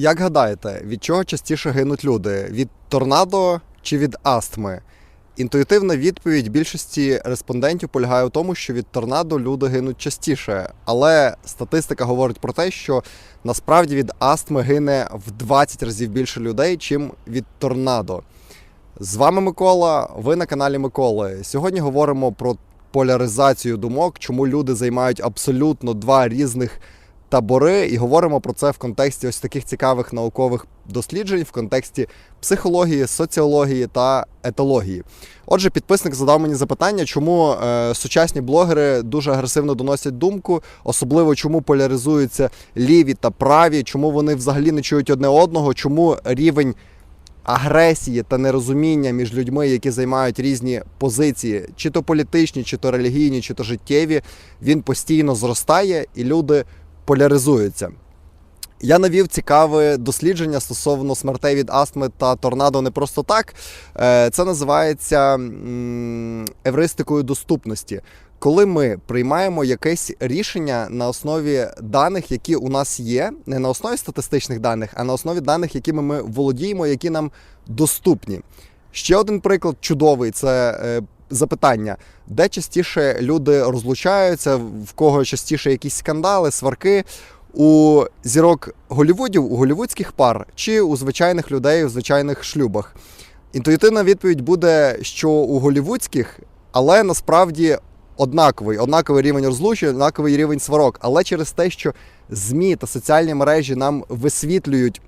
Як гадаєте, від чого частіше гинуть люди? Від торнадо чи від астми? Інтуїтивна відповідь більшості респондентів полягає у тому, що від торнадо люди гинуть частіше. Але статистика говорить про те, що насправді від астми гине в 20 разів більше людей, чим від торнадо. З вами Микола, ви на каналі Миколи. Сьогодні говоримо про поляризацію думок, чому люди займають абсолютно два різних табори, і говоримо про це в контексті ось таких цікавих наукових досліджень, в контексті психології, соціології та етології. Отже, підписник задав мені запитання, чому е, сучасні блогери дуже агресивно доносять думку, особливо чому поляризуються ліві та праві, чому вони взагалі не чують одне одного, чому рівень агресії та нерозуміння між людьми, які займають різні позиції, чи то політичні, чи то релігійні, чи то життєві, він постійно зростає і люди поляризуються. Я навів цікаве дослідження стосовно смертей від астми та торнадо не просто так. Е, Це називається евристикою доступності. Коли ми приймаємо якесь рішення на основі даних, які у нас є, не на основі статистичних даних, а на основі даних, якими ми володіємо, які нам доступні. Ще один приклад чудовий це е, запитання, де частіше люди розлучаються, в кого частіше якісь скандали, сварки. У зірок Голівудів, у голівудських пар чи у звичайних людей у звичайних шлюбах. Інтуїтивна відповідь буде, що у голівудських, але насправді однаковий, однаковий рівень розлучень, однаковий рівень сварок. Але через те, що ЗМІ та соціальні мережі нам висвітлюють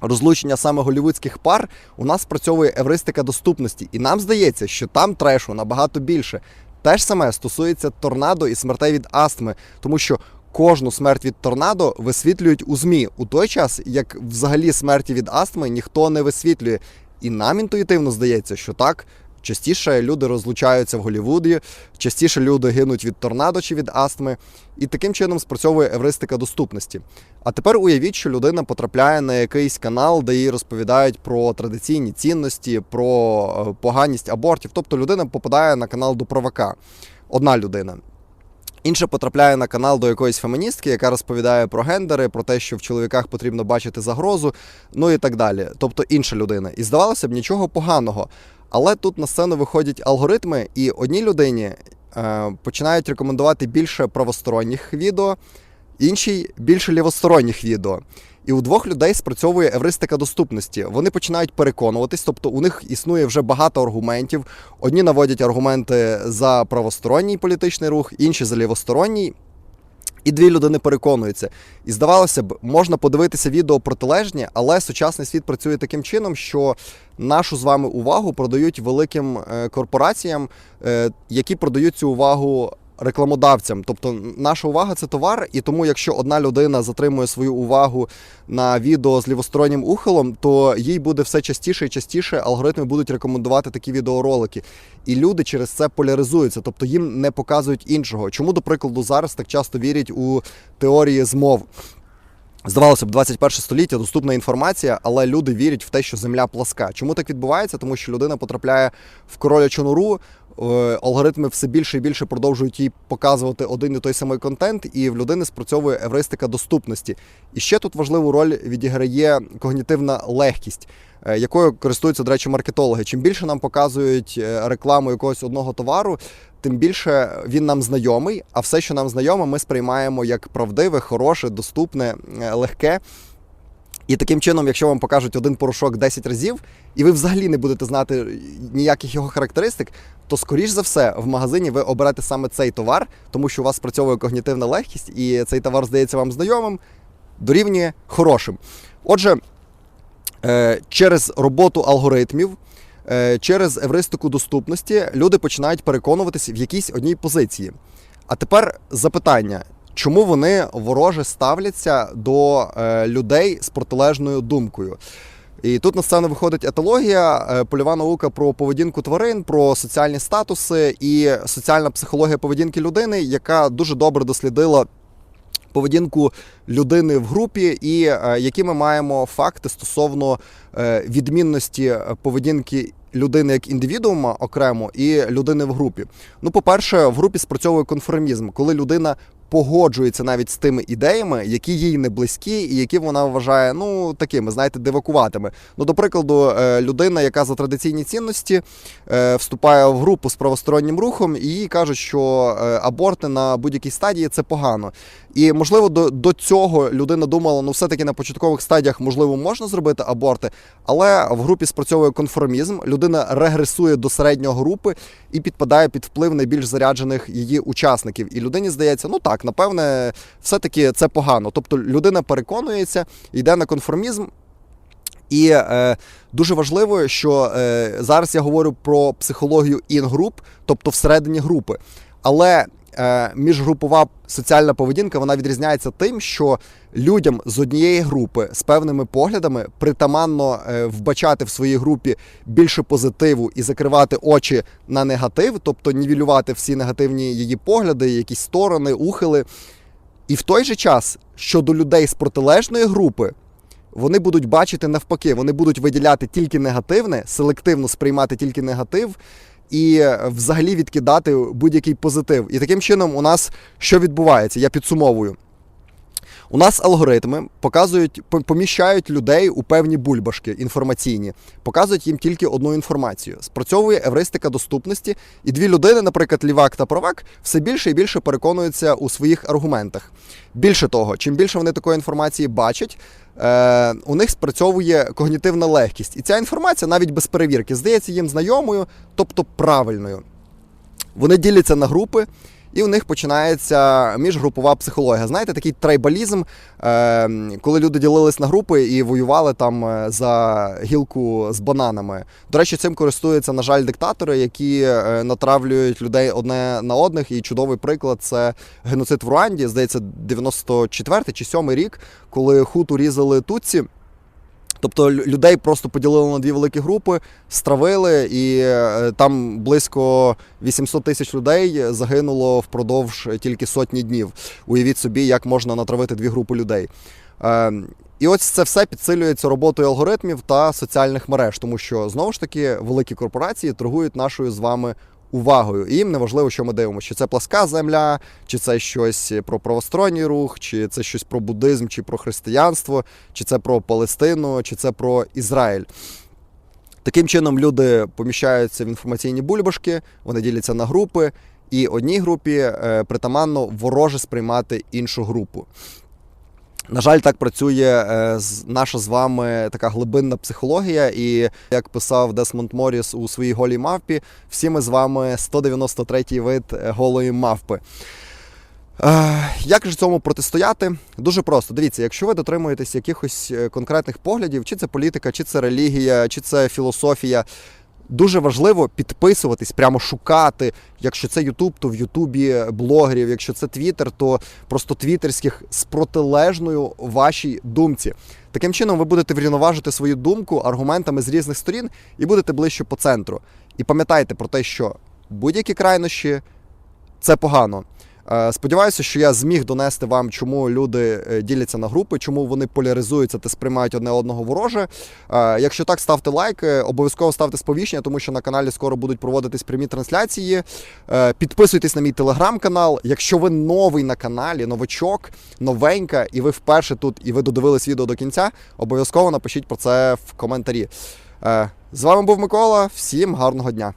розлучення саме голівудських пар, у нас спрацьовує евристика доступності. І нам здається, що там трешу набагато більше. Те ж саме стосується торнадо і смертей від астми, тому що кожну смерть від торнадо висвітлюють у ЗМІ у той час, як взагалі смерті від астми ніхто не висвітлює. І нам інтуїтивно здається, що так. Частіше люди розлучаються в Голлівуді, частіше люди гинуть від торнадо чи від астми, і таким чином спрацьовує евристика доступності. А тепер уявіть, що людина потрапляє на якийсь канал, де їй розповідають про традиційні цінності, про е, поганість абортів. Тобто людина попадає на канал до провака. Одна людина. Інша потрапляє на канал до якоїсь феміністки, яка розповідає про гендери, про те, що в чоловіках потрібно бачити загрозу, ну і так далі. Тобто інша людина. І здавалося б, нічого поганого. Але тут на сцену виходять алгоритми, і одній людині е, починають рекомендувати більше правосторонніх відео, іншій більше лівосторонніх відео. І у двох людей спрацьовує евристика доступності. Вони починають переконуватись, тобто у них існує вже багато аргументів. Одні наводять аргументи за правосторонній політичний рух, інші за лівосторонній. І дві людини переконуються. І здавалося б, можна подивитися відео протилежні, але сучасний світ працює таким чином, що нашу з вами увагу продають великим е, корпораціям, е, які продають цю увагу рекламодавцям. Тобто наша увага це товар, і тому, якщо одна людина затримує свою увагу на відео з лівостороннім ухилом, то їй буде все частіше і частіше алгоритми будуть рекомендувати такі відеоролики. І люди через це поляризуються, тобто їм не показують іншого. Чому, до прикладу, зараз так часто вірять у теорії змов? Здавалося б, 21 століття доступна інформація, але люди вірять в те, що земля пласка. Чому так відбувається? Тому що людина потрапляє в королячу нору, алгоритми все більше і більше продовжують їй показувати один і той самий контент, і в людини спрацьовує евристика доступності. І ще тут важливу роль відіграє когнітивна легкість. е, Якою користуються, до речі, маркетологи. Чим більше нам показують е, рекламу якогось одного товару, тим більше він нам знайомий, а все, що нам знайоме, ми сприймаємо як правдиве, хороше, доступне, е, легке. І таким чином, якщо вам покажуть один порошок 10 разів, і ви взагалі не будете знати ніяких його характеристик, то скоріш за все в магазині ви оберете саме цей товар, тому що у вас спрацьовує когнітивна легкість, і цей товар здається вам знайомим, дорівнює хорошим. Отже, е, через роботу алгоритмів. Е, Через евристику доступності люди починають переконуватися в якійсь одній позиції. А тепер запитання: чому вони вороже ставляться до е, людей з протилежною думкою? І тут на сцену виходить етологія, е, польова наука про поведінку тварин, про соціальні статуси і соціальна психологія поведінки людини, яка дуже добре дослідила поведінку людини в групі, і е, які ми маємо факти стосовно відмінності поведінки людини як індивідуума окремо і людини в групі. Ну, по-перше, в групі спрацьовує конформізм, коли людина погоджується навіть з тими ідеями, які їй не близькі, і які вона вважає ну такими, знаєте, дивакуватими. Ну, до прикладу, е, людина, яка за традиційні цінності е, вступає в групу з правостороннім рухом, і їй кажуть, що е, аборти на будь-якій стадії це погано. І можливо до, до цього людина думала, ну все-таки на початкових стадіях можливо можна зробити аборти, але в групі спрацьовує конформізм, людина регресує до середнього групи і підпадає під вплив найбільш заряджених її учасників. І людині здається, ну так, напевне, все-таки це погано. Тобто людина переконується, йде на конформізм. І е, дуже важливо, що е, зараз я говорю про психологію інгруп, тобто всередині групи. Але міжгрупова соціальна поведінка вона відрізняється тим, що людям з однієї групи з певними поглядами притаманно е, вбачати в своїй групі більше позитиву і закривати очі на негатив, тобто нівелювати всі негативні її погляди, якісь сторони, ухили. І в той же час щодо людей з протилежної групи. Вони будуть бачити навпаки, вони будуть виділяти тільки негативне, селективно сприймати тільки негатив і е, взагалі відкидати будь-який позитив. І таким чином, у нас що відбувається? Я підсумовую. У нас алгоритми показують, поміщають людей у певні бульбашки інформаційні, показують їм тільки одну інформацію. Спрацьовує евристика доступності, і дві людини, наприклад, лівак та правак, все більше і більше переконуються у своїх аргументах. Більше того, чим більше вони такої інформації бачать, е, у них спрацьовує когнітивна легкість. І ця інформація навіть без перевірки здається їм знайомою, тобто правильною. Вони діляться на групи, і у них починається міжгрупова психологія. Знаєте, такий трайбалізм, е, коли люди ділились на групи і воювали там е, за гілку з бананами. До речі, цим користуються, на жаль, диктатори, які е, натравлюють людей одне на одних. І чудовий приклад це геноцид в Руанді, здається, 94 чи 7 рік, коли хуту різали тутці. Тобто людей просто поділили на дві великі групи, стравили, і е, там близько 800 тисяч людей загинуло впродовж тільки сотні днів. Уявіть собі, як можна натравити дві групи людей. Е, І ось це все підсилюється роботою алгоритмів та соціальних мереж, тому що знову ж таки великі корпорації торгують нашою з вами увагою. І їм не важливо, що ми дивимося, чи це пласка земля, чи це щось про правосторонній рух, чи це щось про буддизм, чи про християнство, чи це про Палестину, чи це про Ізраїль. Таким чином люди поміщаються в інформаційні бульбашки, вони діляться на групи, і одній групі е, притаманно вороже сприймати іншу групу. На жаль, так працює е, наша з вами така глибинна психологія, і як писав Десмонд Моріс у своїй голій мавпі, всі ми з вами 193-й вид е, голої мавпи. Е, Як же цьому протистояти? Дуже просто. Дивіться, якщо ви дотримуєтесь якихось конкретних поглядів, чи це політика, чи це релігія, чи це філософія. Дуже важливо підписуватись, прямо шукати. Якщо це Ютуб, то в Ютубі блогерів. Якщо це Твіттер, то просто твіттерських з протилежною вашій думці. Таким чином, ви будете врівноважити свою думку аргументами з різних сторін і будете ближче по центру. І пам'ятайте про те, що будь-які крайнощі це погано. Е, Сподіваюся, що я зміг донести вам, чому люди е, діляться на групи, чому вони поляризуються та сприймають одне одного вороже. Е, Якщо так, ставте лайк, е, обов'язково ставте сповіщення, тому що на каналі скоро будуть проводитись прямі трансляції. Підписуйтесь на мій телеграм-канал. Якщо ви новий на каналі, новачок, новенька, і ви вперше тут, і ви додивились відео до кінця, обов'язково напишіть про це в коментарі. З вами був Микола. Всім гарного дня!